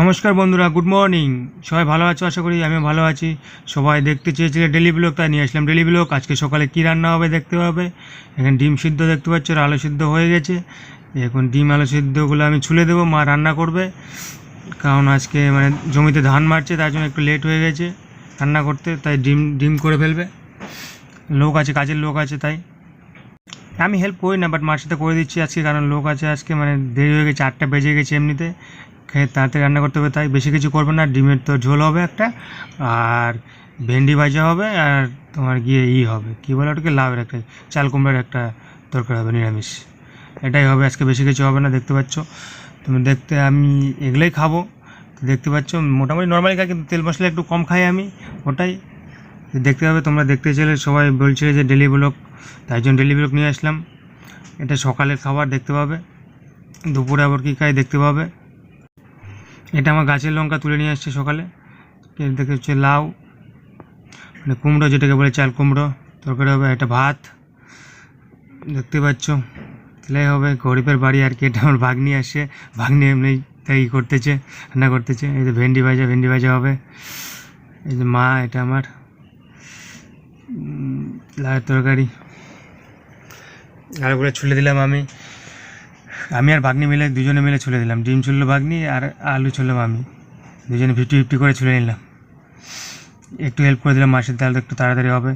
নমস্কার বন্ধুরা good morning সবাই ভালো আছো? আশা করি আমি ভালো আছি। সবাই দেখতে চেয়েছিলে ডেলি ব্লগ তাই নিয়ে আসলাম ডেলি ব্লগ আজকে সকালে কী রান্না হবে দেখতে পাবে? এখানে ডিম সিদ্ধ দেখতে পাচ্ছ, আর আলু সিদ্ধ হয়ে গেছে। এখন ডিম, আলু সিদ্ধগুলো আমি ছুলে দেবো, মা রান্না করবে। কারণ আজকে মানে জমিতে ধান মারছে, তার জন্য একটু লেট হয়ে গেছে রান্না করতে, তাই ডিম ডিম করে ফেলবে। লোক আছে, কাজের লোক আছে, তাই। আমি হেল্প করি না বাট মার সাথে করে দিচ্ছি আজকে, কারণ লোক আছে আজকে মানে দেরি হয়ে গেছে, আটটা বেজে গেছে এমনিতে। খেয়ে তাড়াতাড়ি রান্না করতে হবে, তাই বেশি কিছু করবে না। ডিমের তো ঝোল হবে একটা, আর ভেন্ডি ভাজা হবে, আর তোমার গিয়ে ই হবে। কী বলে ওটাকে? লাউয়ের একটা, চাল কুমড়ার একটা তরকারি হবে, নিরামিষ। এটাই হবে, আজকে বেশি কিছু হবে না, দেখতে পাচ্ছ। তুমি দেখতে, আমি এগুলোই খাব। দেখতে পাচ্ছ, মোটামুটি নর্মালি খাই, কিন্তু তেল মশলা একটু কম খাই আমি, ওটাই। দেখতে পাবে তোমরা দেখতে চাইলে সবাই বলছে যে ডেলি ব্লক তাই জন্য ডেলি ব্লক নিয়ে আসলাম। এটা সকালের খাবার, দেখতে পাবে। দুপুরে আবার কী খাই, দেখতে পাবে। এটা আমার গাছের লঙ্কা তুলে নিয়ে আসছে সকালে। দেখে হচ্ছে লাউ মানে কুমড়ো যেটাকে বলে চাল কুমড়ো, তরকারি হবে একটা ভাত। দেখতে পাচ্ছ তাহলে হবে। গরিবের বাড়ি আর কি, এটা আমার ভাগ্নি আসে। ভাগ্নি এমনি তাই করতেছে, রান্না করতেছে। এই যে ভেন্ডি ভাজা ভেন্ডি ভাজা হবে। এই যে মা, এটা আমার। লাউয়ের তরকারি। আলুগুলো ছুলে দিলাম আমি। আমি আর ভাগ্নি মিলে, দুজনে মিলে ছুলে দিলাম। ডিম ছুললো ভাগ্নি আর আলু ছুললাম আমি দুজনে ফিফটি ফিফটি করে ছুলে নিলাম। একটু হেল্প করে দিলাম মাছের ডাল একটু তাড়াতাড়ি হবে।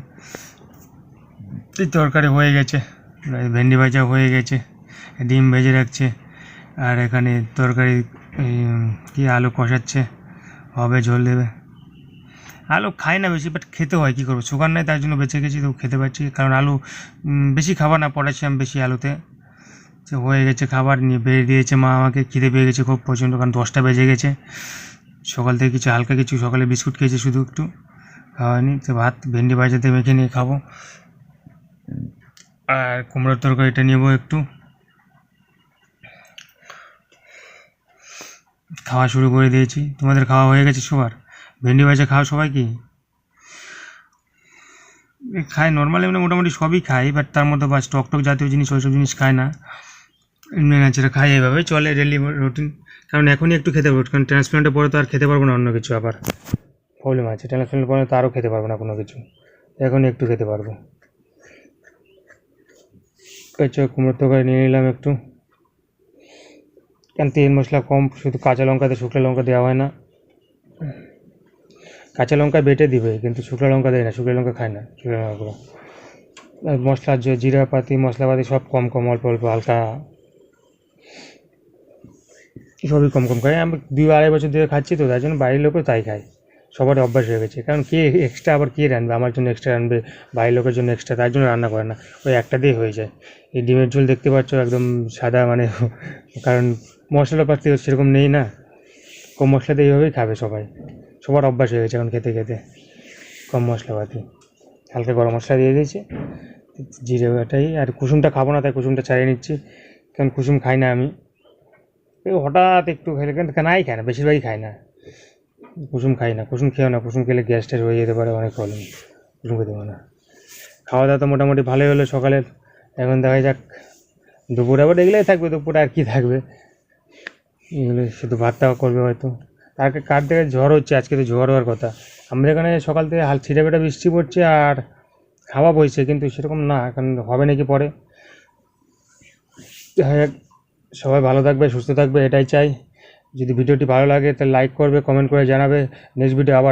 তরকারি হয়ে গেছে ভেন্ডি ভাজা হয়ে গেছে, ডিম ভেজে রাখছে, আর এখানে তরকারি কি আলু কষাচ্ছে, হবে ঝোল দেবে। আলু খাই না বেশি বাট খেতে হয়, কী করব? সুগার নাই, তার জন্য বেঁচে গেছি, তো খেতে পারছি। কারণ আলু বেশি খাবার না, পটাশিয়াম বেশি আলুতে। যে হয়ে গেছে খাবার, নিয়ে বেরিয়ে দিয়েছে মা আমাকে, খিদে পেয়ে গেছে খুব প্রচণ্ড, কারণ দশটা বেজে গেছে। সকাল থেকে কিছু, হালকা কিছু, সকালে বিস্কুট খেয়েছি শুধু একটু খাওয়ানি তো ভাত, ভেন্ডি ভাজাতে মেখে নিয়ে খাব। আর কুমড়োর তরকারিটা নেব একটু। খাওয়া শুরু করে দিয়েছি। তোমাদের খাওয়া হয়ে গেছে সবার? ভেন্ডি ভাজা খাওয়া সবাই কি? খায়, নর্মালি মানে মোটামুটি সবই খাই বাট তার মধ্যে বা স্টক টক জাতীয় জিনিস, ওইসব জিনিস খায় না। এমনি নাচেরা খাই এইভাবে চলে ডেলি রুটিন কারণ এখনই একটু খেতে পারব, কারণ ট্রান্সপ্লান্টের পরে তো আর খেতে পারব না অন্য কিছু আবার। প্রবলেম আছে ট্রান্সপ্লান্টের পরে তো আরও খেতে পারব না কোনো কিছু। এখনই একটু খেতে পারব। কুমড়োর তরকারি নিয়ে নিলাম একটু। কারণ তেল মশলা কম, শুধু কাঁচা লঙ্কাতে শুকনো লঙ্কা দেওয়া হয় না। কাঁচা লঙ্কা বেটে দিবে, কিন্তু শুকনো লঙ্কা দেয় না, শুকনো লঙ্কা খায় না, শুকনো লঙ্কাগুলো। আর মশলা যে জিরাপাতি, মশলাপাতি সব কম কম, অল্প অল্প, হালকা সবই কম কম খাই আমি দুই আড়াই বছর ধরে খাচ্ছি তো, তার জন্য বাড়ির লোকও তাই খায়। সবার অভ্যাস হয়ে গেছে। কারণ কে এক্সট্রা আবার কে রানবে আমার জন্য এক্সট্রা রানবে বাড়ির লোকের জন্য এক্সট্রা তার জন্য রান্না করে না। ওই একটা দিয়ে হয়ে যায়। এই ডিমের ঝোল দেখতে পাচ্ছ, একদম সাদা মানে কারণ মশলাপাতি সেরকম নেই না। কম মশলাতে এইভাবেই খাবে সবাই। সবার অভ্যাস হয়ে গেছে এখন খেতে খেতে। কম মশলাপাতি। হালকা গরম মশলা দিয়ে দিয়েছি। জিরে বাটাই। আর কুসুমটা খাব না, তাই কুসুমটা ছাড়িয়ে নিচ্ছি। কারণ কুসুম খাই না আমি। হঠাৎ একটু খেলে, কিন্তু নাই খায় না, বেশিরভাগই খায় না। কুসুম খাই না, কুসুম খেয়েও না, কুসুম খেলে গ্যাস হয়ে যেতে পারে, অনেক প্রবলেম কুসুম খেতে পারে না। খাওয়া দাওয়া তো মোটামুটি ভালোই হলো সকালের। এখন দেখা যাক, দুপুরে আবার এগুলোই থাকবে, দুপুরে আর কি থাকবে। এগুলো শুধু ভাতটা করবে হয়তো। তাকে কার থেকে ঝড় হচ্ছে? আজকে তো ঝড় হওয়ার কথা। আমরা এখানে সকাল থেকে হাল ছিটাফেটা বৃষ্টি পড়ছে আর হাওয়া বইছে, কিন্তু সেরকম না এখন হবে নাকি পরে। সবাই ভালো থাকবে, সুস্থ থাকবে, এটাই চাই। যদি ভিডিওটি ভালো লাগে, তাহলে লাইক করবে কমেন্ট করে জানাবে। নেক্সট ভিডিও আবার